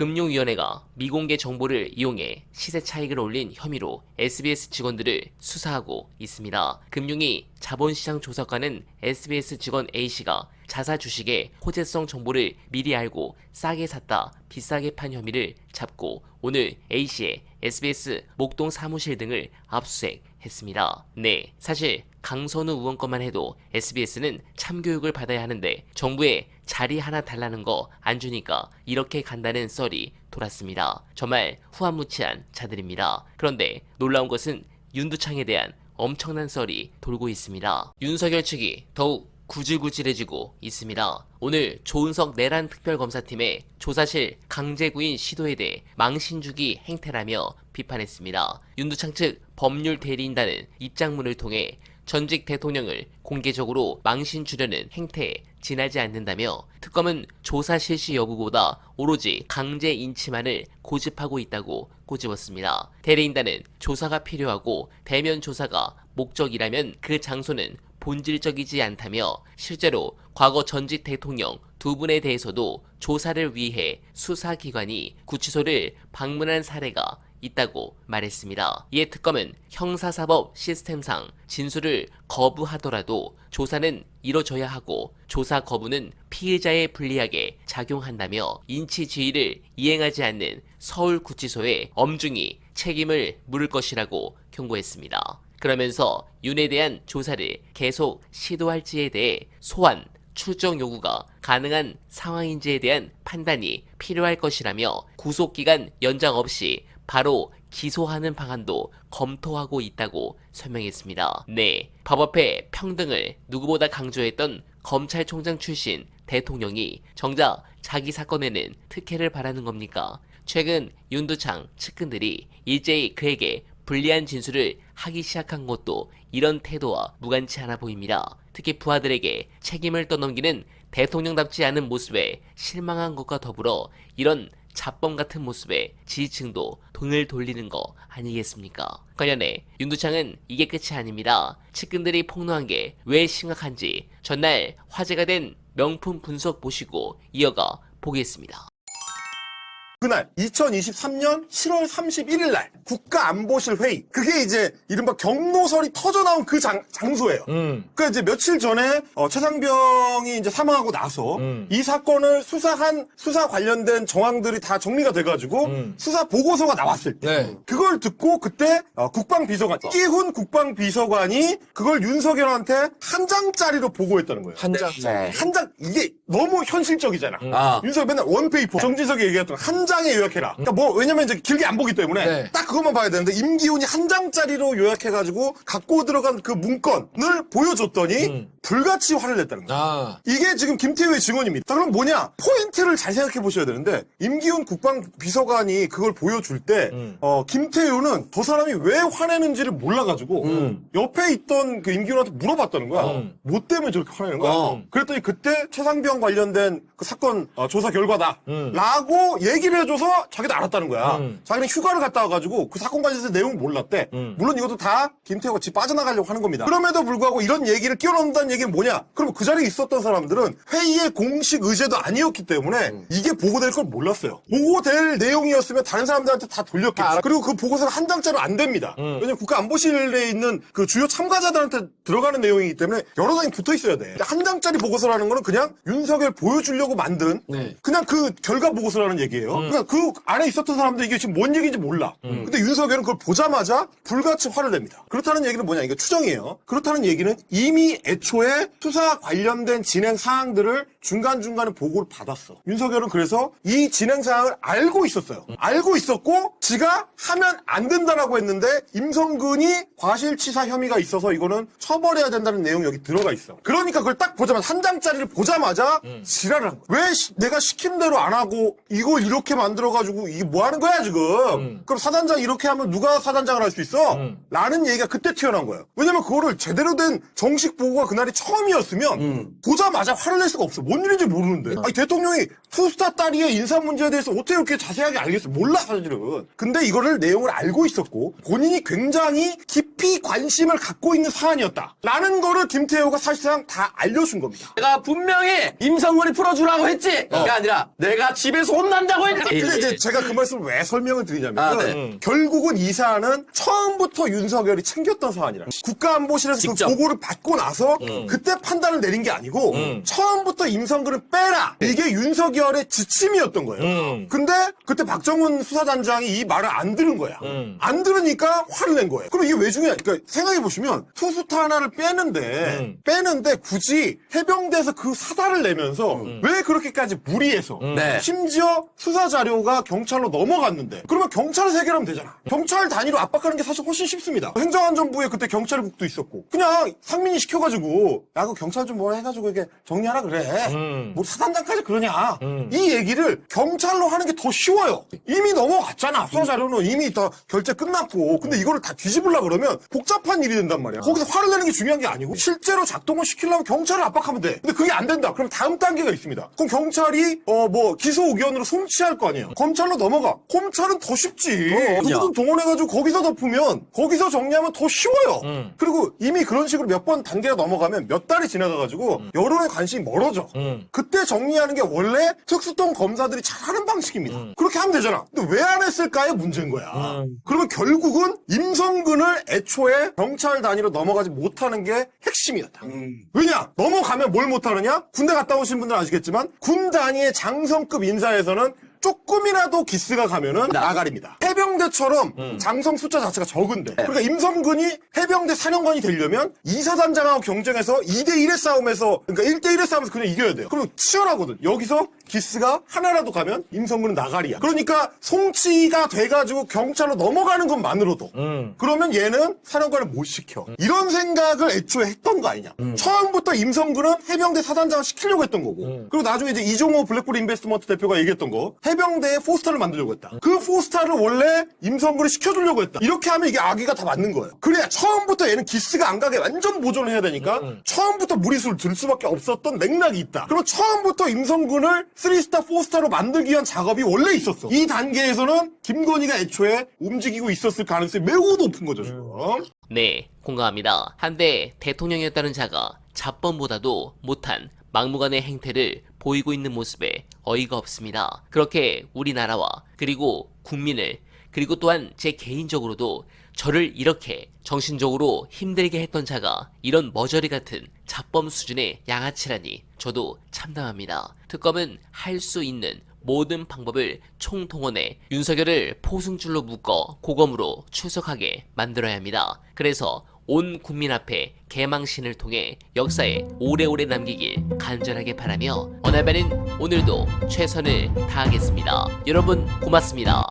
금융위원회가 미공개 정보를 이용해 시세 차익을 올린 혐의로 SBS 직원들을 수사하고 있습니다. 금융위 자본시장 조사관은 SBS 직원 A씨가 자사 주식의 호재성 정보를 미리 알고 싸게 샀다 비싸게 판 혐의를 잡고 오늘 A씨의 SBS 목동 사무실 등을 압수수색 했습니다. 네, 사실 강선우 의원 것만 해도 SBS는 참교육을 받아야 하는데 정부에 자리 하나 달라는 거 안 주니까 이렇게 간다는 썰이 돌았습니다. 정말 후한무치한 자들입니다. 그런데 놀라운 것은 윤두창에 대한 엄청난 썰이 돌고 있습니다. 윤석열 측이 더욱 구질구질해지고 있습니다. 오늘 조은석 내란 특별검사팀의 조사실 강제구인 시도에 대해 망신주기 행태라며 비판했습니다. 윤두창 측 법률 대리인단은 입장문을 통해 전직 대통령을 공개적으로 망신 주려는 행태에 지나지 않는다며 특검은 조사 실시 여부보다 오로지 강제 인치만을 고집하고 있다고 꼬집었습니다. 대리인단은 조사가 필요하고 대면 조사가 목적이라면 그 장소는 본질적이지 않다며 실제로 과거 전직 대통령 두 분에 대해서도 조사를 위해 수사기관이 구치소를 방문한 사례가 있다고 말했습니다. 이에 특검은 형사사법 시스템상 진술을 거부하더라도 조사는 이뤄져야 하고 조사 거부는 피해자에 불리하게 작용한다며 인치지휘를 이행하지 않는 서울구치소에 엄중히 책임을 물을 것이라고 경고했습니다. 그러면서 윤에 대한 조사를 계속 시도할지에 대해 소환, 출정 요구가 가능한 상황인지에 대한 판단이 필요할 것이라며 구속기간 연장 없이 바로 기소하는 방안도 검토하고 있다고 설명했습니다. 네, 법 앞에 평등을 누구보다 강조했던 검찰총장 출신 대통령이 정작 자기 사건에는 특혜를 바라는 겁니까? 최근 윤두창 측근들이 일제히 그에게 불리한 진술을 하기 시작한 것도 이런 태도와 무관치 않아 보입니다. 특히 부하들에게 책임을 떠넘기는 대통령답지 않은 모습에 실망한 것과 더불어 이런 잡범 같은 모습에 지지층도 돈을 돌리는 거 아니겠습니까? 관련해 윤두창은 이게 끝이 아닙니다. 측근들이 폭로한 게 왜 심각한지 전날 화제가 된 명품 분석 보시고 이어가 보겠습니다. 그날 2023년 7월 31일 날 국가안보실 회의 그게 이제 이른바 경로설이 터져 나온 그 장, 장소예요. 음. 그러니까 이제 며칠 전에 어, 최상병이 이제 사망하고 나서 음. 이 사건을 수사한 수사 관련된 정황들이 다 정리가 돼가지고 음. 수사 보고서가 나왔을 때 네. 그걸 듣고 그때 어, 국방비서관 이기훈 국방비서관이 그걸 윤석열한테 한 장짜리로 보고했다는 거예요. 한 장. 한장 이게 너무 현실적이잖아. 아. 윤석열 맨날 원페이퍼 정진석이 얘기했던 한 장에 요약해라. 그러니까 뭐 왜냐면 이제 길게 안 보기 때문에 네. 딱 그것만 봐야 되는데 임기훈이 한 장짜리로 요약해가지고 갖고 들어간 그 문건을 보여줬더니 음. 불같이 화를 냈다는 거야. 아. 이게 지금 김태우의 증언입니다. 자, 그럼 뭐냐? 포인트를 잘 생각해 보셔야 되는데, 임기훈 국방비서관이 그걸 보여줄 때, 음. 어, 김태우는 저 사람이 왜 화내는지를 몰라가지고, 음. 옆에 있던 그 임기훈한테 물어봤다는 거야. 음. 뭐 때문에 저렇게 화내는 거야? 어. 그랬더니 그때 최상병 관련된 그 사건 어, 조사 결과다. 음. 라고 얘기를 해줘서 자기도 알았다는 거야. 음. 자기는 휴가를 갔다 와가지고 그 사건 관련해서 내용 몰랐대. 음. 물론 이것도 다 김태우가 집 빠져나가려고 하는 겁니다. 그럼에도 불구하고 이런 얘기를 끼워넣는다는 얘기는 뭐냐? 그럼 그 자리에 있었던 사람들은 회의의 공식 의제도 아니었기 때문에 음. 이게 보고될 걸 몰랐어요. 보고될 내용이었으면 다른 사람들한테 다 돌렸겠죠. 아. 그리고 그 보고서가 한 장짜리로 안 됩니다. 음. 왜냐면 국가안보실에 있는 그 주요 참가자들한테 들어가는 내용이기 때문에 여러 장이 붙어 있어야 돼. 한 장짜리 보고서라는 거는 그냥 윤 석열 보여주려고 만든 네. 그냥 그 결과 보고서라는 얘기예요. 그러니까 그 안에 있었던 사람들 이게 지금 뭔 얘기인지 몰라. 근데 윤석열은 그걸 보자마자 불같이 화를 냅니다. 그렇다는 얘기는 뭐냐? 이게 추정이에요. 그렇다는 얘기는 이미 애초에 수사 관련된 진행 사항들을 중간중간에 보고를 받았어. 윤석열은 그래서 이 진행 사항을 알고 있었어요. 알고 있었고 지가 하면 안 된다라고 했는데 임성근이 과실치사 혐의가 있어서 이거는 처벌해야 된다는 내용이 여기 들어가 있어. 그러니까 그걸 딱 보자마자 한 장짜리를 보자마자 지랄을 한 거야. 왜 시- 내가 시킨 대로 안 하고 이걸 이렇게 만들어가지고 이게 뭐 하는 거야 지금? 그럼 사단장 이렇게 하면 누가 사단장을 할 수 있어? 라는 얘기가 그때 튀어나온 거예요. 왜냐면 그거를 제대로 된 정식 보고가 그날이 처음이었으면 보자마자 화를 낼 수가 없어. 뭔 일인지 모르는데. 아니, 대통령이 투스타 딸이의 인사 문제에 대해서 어떻게 이렇게 자세하게 알겠어? 몰라, 사실은. 근데 이거를 내용을 알고 있었고, 본인이 굉장히 깊이 관심을 갖고 있는 사안이었다. 라는 거를 김태호가 사실상 다 알려준 겁니다. 내가 분명히 임성근이 풀어주라고 했지. 그게 아니라 내가 집에서 혼난다고 했지. 근데 이제 제가 그 말씀을 왜 설명을 드리냐면, 아, 네. 결국은 이 사안은 처음부터 윤석열이 챙겼던 사안이라. 국가안보실에서 그 직접. 보고를 받고 나서 그때 판단을 내린 게 아니고, 처음부터 임 성근을 빼라. 이게 윤석열의 지침이었던 거예요. 음. 근데 그때 박정훈 수사단장이 이 말을 안 들은 거야. 음. 안 들으니까 화를 낸 거예요. 그럼 이게 왜 중요해? 그러니까 생각해 보시면 투수타 하나를 빼는데 음. 빼는데 굳이 해병대에서 그 사다를 내면서 음. 왜 그렇게까지 무리해서 네. 심지어 수사 자료가 경찰로 넘어갔는데 그러면 경찰에서 해결하면 되잖아. 경찰 단위로 압박하는 게 사실 훨씬 쉽습니다. 행정안전부에 그때 경찰국도 있었고 그냥 상민이 시켜가지고 야 그 경찰 좀 뭐라 해가지고 이게 정리하라 그래. 음. 뭐 사단장까지 그러냐. 음. 이 얘기를 경찰로 하는 게 더 쉬워요. 이미 넘어갔잖아. 수사 자료는 이미 다 결제 끝났고. 근데 이거를 다 뒤집으려 그러면 복잡한 일이 된단 말이야. 거기서 화를 내는 게 중요한 게 아니고 실제로 작동을 시키려면 경찰을 압박하면 돼. 근데 그게 안 된다. 그럼 다음 단계가 있습니다. 그럼 경찰이 어 뭐 기소 의견으로 송치할 거 아니에요. 검찰로 넘어가. 검찰은 더 쉽지. 누구든 동원해가지고 거기서 덮으면 거기서 정리하면 더 쉬워요. 음. 그리고 이미 그런 식으로 몇 번 단계가 넘어가면 몇 달이 지나가가지고 여론의 관심이 멀어져. 음. 그때 정리하는 게 원래 특수통 검사들이 잘하는 방식입니다. 그렇게 하면 되잖아. 근데 왜 안 했을까의 문제인 거야. 음. 그러면 결국은 임성근을 애초에 경찰 단위로 넘어가지 못하는 게 핵심이었다. 왜냐? 넘어가면 뭘 못하느냐? 군대 갔다 오신 분들 아시겠지만 군 단위의 장성급 인사에서는 조금이라도 기스가 가면은 나가립니다. 해병대처럼 장성 숫자 자체가 적은데. 그러니까 임성근이 해병대 사령관이 되려면 이사단장하고 경쟁해서 2대1의 싸움에서, 그러니까 1대1의 싸움에서 그냥 이겨야 돼요. 그러면 치열하거든. 여기서 기스가 하나라도 가면 임성근은 나가리야. 그러니까 송치가 돼가지고 경찰로 넘어가는 것만으로도. 음. 그러면 얘는 사령관을 못 시켜. 이런 생각을 애초에 했던 거 아니냐. 처음부터 임성근은 해병대 사단장을 시키려고 했던 거고. 그리고 나중에 이제 이종호 블랙홀 인베스트먼트 대표가 얘기했던 거. 해병대에 포스타를 만들려고 했다. 그 포스타를 원래 임성근이 시켜주려고 했다. 이렇게 하면 이게 아기가 다 맞는 거예요. 그래야 처음부터 얘는 기스가 안 가게 완전 보존을 해야 되니까 처음부터 무리수를 들 수밖에 없었던 맥락이 있다. 그럼 처음부터 임성근을 3스타, 4스타로 만들기 위한 작업이 원래 있었어. 이 단계에서는 김건희가 애초에 움직이고 있었을 가능성이 매우 높은 거죠, 지금. 네, 공감합니다. 한데 대통령이었다는 자가 잡범보다도 못한 막무가내 행태를 보이고 있는 모습에 어이가 없습니다. 그렇게 우리나라와 그리고 국민을 그리고 또한 제 개인적으로도 저를 이렇게 정신적으로 힘들게 했던 자가 이런 머저리 같은 잡범 수준의 양아치라니 저도 참담합니다. 특검은 할 수 있는 모든 방법을 총동원해 윤석열을 포승줄로 묶어 고검으로 출석하게 만들어야 합니다. 그래서 온 국민 앞에 개망신을 통해 역사에 오래오래 남기길 간절하게 바라며 어나바는 오늘도 최선을 다하겠습니다. 여러분 고맙습니다.